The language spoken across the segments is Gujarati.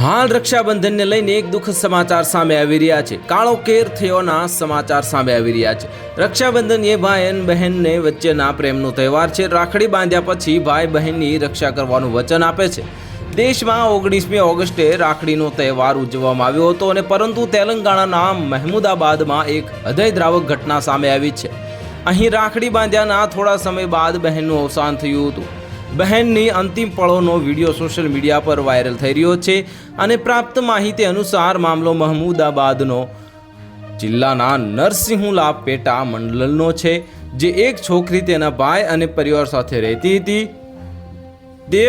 હાલ રક્ષાબંધનને લઈને એક દુઃખદ સમાચાર સામે આવી રહ્યા છે. કાળો કેર થયોના સમાચાર સામે આવી રહ્યા છે. રક્ષાબંધન એ ભાઈ અને બહેનને વચ્ચેના પ્રેમનો તહેવાર છે. રાખડી બાંધ્યા પછી ભાઈ બહેનની રક્ષા કરવાનું વચન આપે છે. દેશમાં ઓગણીસમી ઓગસ્ટે રાખડીનો તહેવાર ઉજવવામાં આવ્યો હતો અને પરંતુ તેલંગાણાના મહેમુદાબાદમાં એક હૃદયદ્રાવક ઘટના સામે આવી છે. અહીં રાખડી બાંધ્યાના થોડા સમય બાદ બહેનનું અવસાન થયું હતું. બહેનની અંતિમ પળોનો વીડિયો સોશિયલ મીડિયા પર વાયરલ થઈ રહ્યો છે અને પ્રાપ્ત માહિતી અનુસાર મામલો મહમૂદાબાદનો જિલ્લાના નરસિંહલા પેટા મંડલનો છે, જે એક છોકરી તેના ભાઈ અને પરિવાર સાથે રહેતી હતી. તે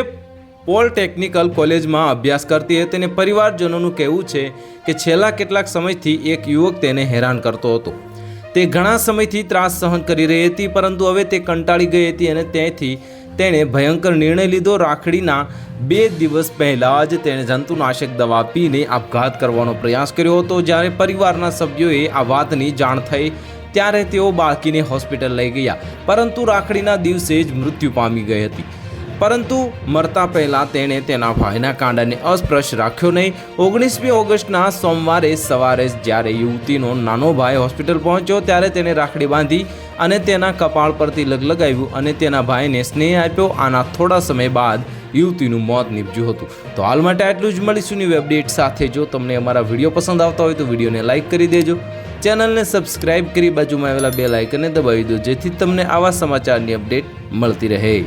પોલિટેકનિકલ કોલેજમાં અભ્યાસ કરતી હતી અને પરિવારજનોનું કહેવું છે કે છેલ્લા કેટલાક સમયથી એક યુવક તેને હેરાન કરતો હતો. તે ઘણા સમયથી ત્રાસ સહન કરી રહી હતી, પરંતુ હવે તે કંટાળી ગઈ હતી અને ત્યાંથી તેણે ભયંકર નિર્ણય લીધો. રાખડીના બે દિવસ પહેલાં જ તેણે જંતુનાશક દવા પીને આપઘાત કરવાનો પ્રયાસ કર્યો હતો. જ્યારે પરિવારના સભ્યોએ આ વાતની જાણ થઈ, ત્યારે તેઓ બાળકીને હોસ્પિટલ લઈ ગયા. પરંતુ રાખડીના દિવસે જ મૃત્યુ પામી ગઈ હતી. પરંતુ મરતા પહેલાં તેણે તેના ભાઈના કાંડાને અસ્પૃશ્ય રાખ્યો નહીં. ઓગણીસમી ઓગસ્ટના સોમવારે સવારે જ્યારે યુવતીનો નાનો ભાઈ હોસ્પિટલ પહોંચ્યો, ત્યારે તેણે રાખડી બાંધી અને તેના કપાળ પર તિલક લગાવ્યું અને તેના ભાઈને સ્નેહ આપ્યો. આના થોડા સમય બાદ યુવતીનું મોત નીપજ્યું હતું. તો હાલ માટે આટલું જ. મળીશું ન્યૂ અપડેટ સાથે. જો તમને અમારા વીડિયો પસંદ આવતા હોય તો વિડીયોને લાઇક કરી દેજો. ચેનલને સબસ્ક્રાઇબ કરી બાજુમાં આવેલા બે લાઇકને દબાવી દો, જેથી તમને આવા સમાચારની અપડેટ મળતી રહે.